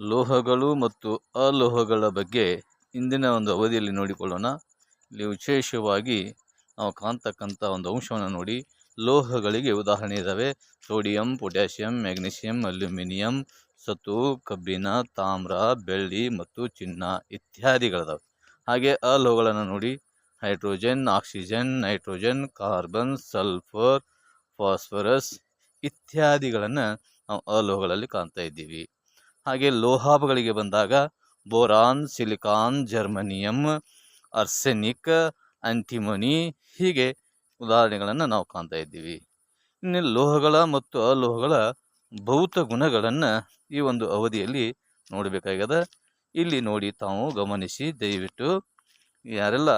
ಲೋಹಗಳು ಮತ್ತು ಅಲೋಹಗಳ ಬಗ್ಗೆ ಇಂದಿನ ಒಂದು ಅವಧಿಯಲ್ಲಿ ನೋಡಿಕೊಳ್ಳೋಣ. ಇಲ್ಲಿ ವಿಶೇಷವಾಗಿ ನಾವು ಕಾಣ್ತಕ್ಕಂಥ ಒಂದು ಅಂಶವನ್ನು ನೋಡಿ. ಲೋಹಗಳಿಗೆ ಉದಾಹರಣೆ ಇದ್ದಾವೆ ಸೋಡಿಯಂ, ಪೊಟ್ಯಾಷಿಯಂ ಮ್ಯಾಗ್ನೀಷಿಯಂ ಅಲ್ಯೂಮಿನಿಯಂ ಸತು ಕಬ್ಬಿಣ, ತಾಮ್ರ, ಬೆಳ್ಳಿ ಮತ್ತು ಚಿನ್ನ ಇತ್ಯಾದಿಗಳಿದಾವೆ. ಹಾಗೆ ಅಲೋಹಗಳನ್ನು ನೋಡಿ. Hydrogen, oxygen, nitrogen, carbon, sulphur, phosphorus ಇತ್ಯಾದಿಗಳನ್ನು ನಾವು ಅಲೋಹಗಳಲ್ಲಿ ಕಾಣ್ತಾ ಇದ್ದೀವಿ. ಹಾಗೆ ಲೋಹಾಭಗಳಿಗೆ ಬಂದಾಗ boron, silicon, germanium, arsenic, antimony ಹೀಗೆ ಉದಾಹರಣೆಗಳನ್ನು ನಾವು ಕಾಣ್ತಾ ಇದ್ದೀವಿ. ಇನ್ನು ಲೋಹಗಳ ಮತ್ತು ಅಲೋಹಗಳ ಭೌತ ಗುಣಗಳನ್ನು ಈ ಒಂದು ಅವಧಿಯಲ್ಲಿ ನೋಡಬೇಕಾಗ್ಯದ. ಇಲ್ಲಿ ನೋಡಿ ತಾವು ಗಮನಿಸಿ, ದಯವಿಟ್ಟು ಯಾರೆಲ್ಲ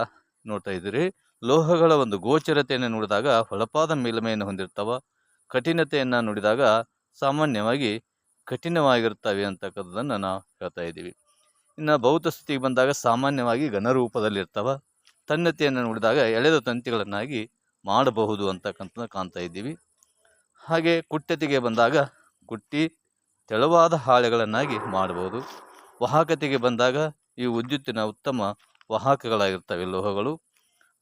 ನೋಡ್ತಾ ಇದ್ದೀರಿ, ಲೋಹಗಳ ಒಂದು ಗೋಚರತೆಯನ್ನು ನೋಡಿದಾಗ ಹೊಳಪಾದ ಮೇಲ್ಮೆಯನ್ನು ಹೊಂದಿರ್ತಾವ. ಕಠಿಣತೆಯನ್ನು ನೋಡಿದಾಗ ಸಾಮಾನ್ಯವಾಗಿ ಕಠಿಣವಾಗಿರ್ತವೆ ಅಂತಕ್ಕಂಥದ್ದನ್ನು ನಾವು ಹೇಳ್ತಾ ಇದ್ದೀವಿ. ಇನ್ನು ಭೌತ ಸ್ಥಿತಿಗೆ ಬಂದಾಗ ಸಾಮಾನ್ಯವಾಗಿ ಘನರೂಪದಲ್ಲಿರ್ತವ. ತನ್ನತೆಯನ್ನು ನೋಡಿದಾಗ ಎಳೆದ ತಂತಿಗಳನ್ನಾಗಿ ಮಾಡಬಹುದು ಅಂತಕ್ಕಂಥದ್ದು ಕಾಣ್ತಾ ಇದ್ದೀವಿ. ಹಾಗೆ ಕುಟ್ಟತೆಗೆ ಬಂದಾಗ ಕುಟ್ಟಿ ತೆಳುವಾದ ಹಾಳೆಗಳನ್ನಾಗಿ ಮಾಡಬಹುದು. ವಾಹಕತೆಗೆ ಬಂದಾಗ ಈ ವಿದ್ಯುತ್ತಿನ ಉತ್ತಮ ವಾಹಕಗಳಾಗಿರ್ತವೆ ಲೋಹಗಳು.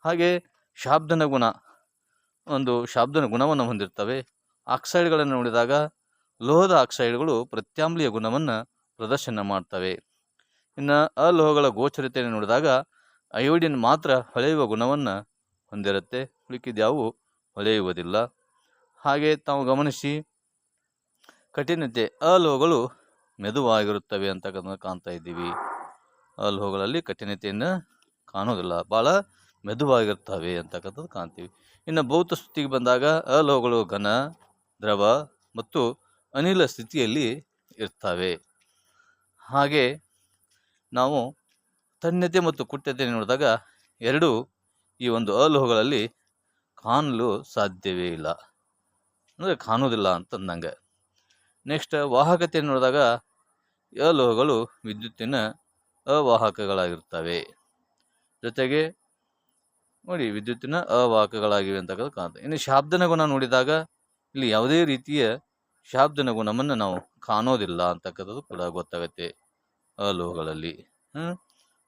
ಹಾಗೆ ಶಾಬ್ದನ ಗುಣ, ಒಂದು ಶಾಬ್ದನ ಗುಣವನ್ನು ಹೊಂದಿರ್ತವೆ. ಆಕ್ಸೈಡ್ಗಳನ್ನು ನೋಡಿದಾಗ ಲೋಹದ ಆಕ್ಸೈಡ್ಗಳು ಪ್ರತ್ಯಾಮ್ಲೀಯ ಗುಣವನ್ನು ಪ್ರದರ್ಶನ ಮಾಡ್ತವೆ. ಇನ್ನು ಅಲೋಹಗಳ ಗೋಚರತೆಯನ್ನು ನೋಡಿದಾಗ ಅಯೋಡಿನ್ ಮಾತ್ರ ಹೊಳೆಯುವ ಗುಣವನ್ನು ಹೊಂದಿರುತ್ತೆ. ಉಳಿಕಿದ್ಯಾವು ಹೊಳೆಯುವುದಿಲ್ಲ. ಹಾಗೆ ತಾವು ಗಮನಿಸಿ, ಕಠಿಣತೆ ಅಲೋಹಗಳು ಮೆದುವಾಗಿರುತ್ತವೆ ಅಂತಕ್ಕಂಥ ಕಾಣ್ತಾ ಇದ್ದೀವಿ. ಅಲೋಹಗಳಲ್ಲಿ ಕಠಿಣತೆಯನ್ನು ಕಾಣೋದಿಲ್ಲ. ಭಾಳ ಮೆದುವಾಗಿರ್ತವೆ ಅಂತಕ್ಕಂಥದ್ದು ಕಾಣ್ತೀವಿ. ಇನ್ನು ಭೌತ ಸ್ಥಿತಿಗೆ ಬಂದಾಗ ಅಲೋಹಗಳು ಘನ, ದ್ರವ ಮತ್ತು ಅನಿಲ ಸ್ಥಿತಿಯಲ್ಲಿ ಇರ್ತವೆ. ಹಾಗೆ ನಾವು ತನ್ಯತೆ ಮತ್ತು ಕುಟ್ಟತೆ ನೋಡಿದಾಗ ಎರಡೂ ಈ ಒಂದು ಅಲೋಹಗಳಲ್ಲಿ ಕಾಣಲು ಸಾಧ್ಯವೇ ಇಲ್ಲ. ಅಂದರೆ ಕಾಣೋದಿಲ್ಲ ಅಂತಂದಂಗೆ ನೆಕ್ಸ್ಟ್ ವಾಹಕತೆ ನೋಡಿದಾಗ ಅಲೋಹಗಳು ವಿದ್ಯುತ್ತಿನ ಅವಾಹಕಗಳಾಗಿರ್ತವೆ. ಜೊತೆಗೆ ನೋಡಿ ವಿದ್ಯುತ್ತಿನ ಅವಾಹಕಗಳಾಗಿವೆ ಅಂತಕ್ಕಂಥ ಕಾಣುತ್ತೆ. ಇನ್ನು ಶಾಬ್ದನ ಗುಣ ನೋಡಿದಾಗ ಇಲ್ಲಿ ಯಾವುದೇ ರೀತಿಯ ಶಾಬ್ದನ ಗುಣವನ್ನು ನಾವು ಕಾಣೋದಿಲ್ಲ ಅಂತಕ್ಕಂಥದ್ದು ಕೂಡ ಗೊತ್ತಾಗುತ್ತೆ ಅಲೋಹಗಳಲ್ಲಿ.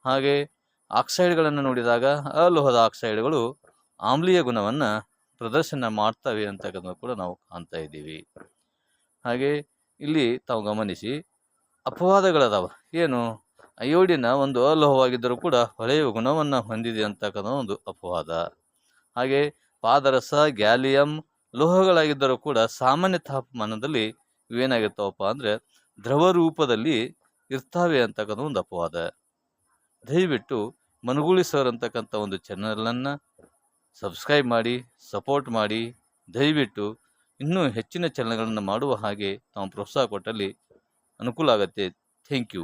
ಹಾಗೆ ಆಕ್ಸೈಡ್ಗಳನ್ನು ನೋಡಿದಾಗ ಅಲೋಹದ ಆಕ್ಸೈಡ್ಗಳು ಆಮ್ಲೀಯ ಗುಣವನ್ನು ಪ್ರದರ್ಶನ ಮಾಡ್ತವೆ ಅಂತಕ್ಕಂಥದ್ದು ಕೂಡ ನಾವು ಕಾಣ್ತಾ ಇದ್ದೀವಿ. ಹಾಗೆ ಇಲ್ಲಿ ತಾವು ಗಮನಿಸಿ ಅಪವಾದಗಳದಾವ. ಏನು? ಅಯೋಡಿನ ಒಂದು ಅಲೋಹವಾಗಿದ್ದರೂ ಕೂಡ ಹೊಳೆಯುವ ಗುಣವನ್ನು ಹೊಂದಿದೆ ಅಂತಕ್ಕಂಥ ಒಂದು ಅಪವಾದ. ಹಾಗೆ ಪಾದರಸ, ಗ್ಯಾಲಿಯಂ ಲೋಹಗಳಾಗಿದ್ದರೂ ಕೂಡ ಸಾಮಾನ್ಯ ತಾಪಮಾನದಲ್ಲಿ ಇವೇನಾಗಿರ್ತಾವಪ್ಪ ಅಂದರೆ ದ್ರವ ರೂಪದಲ್ಲಿ ಇರ್ತಾವೆ ಅಂತಕ್ಕಂಥ ಒಂದು ಅಪವಾದ. ದಯವಿಟ್ಟು ಮನುಗೂಳಿ ಸರ್ ಅಂತಕ್ಕಂಥ ಒಂದು ಚಾನಲನ್ನು ಸಬ್ಸ್ಕ್ರೈಬ್ ಮಾಡಿ ಸಪೋರ್ಟ್ ಮಾಡಿ, ದಯವಿಟ್ಟು ಇನ್ನೂ ಹೆಚ್ಚಿನ ಚಾನಲ್ಗಳನ್ನು ಮಾಡುವ ಹಾಗೆ ತಾವು ಪ್ರೋತ್ಸಾಹ ಕೊಟ್ಟಲ್ಲಿ ಅನುಕೂಲ ಆಗುತ್ತೆ. Thank you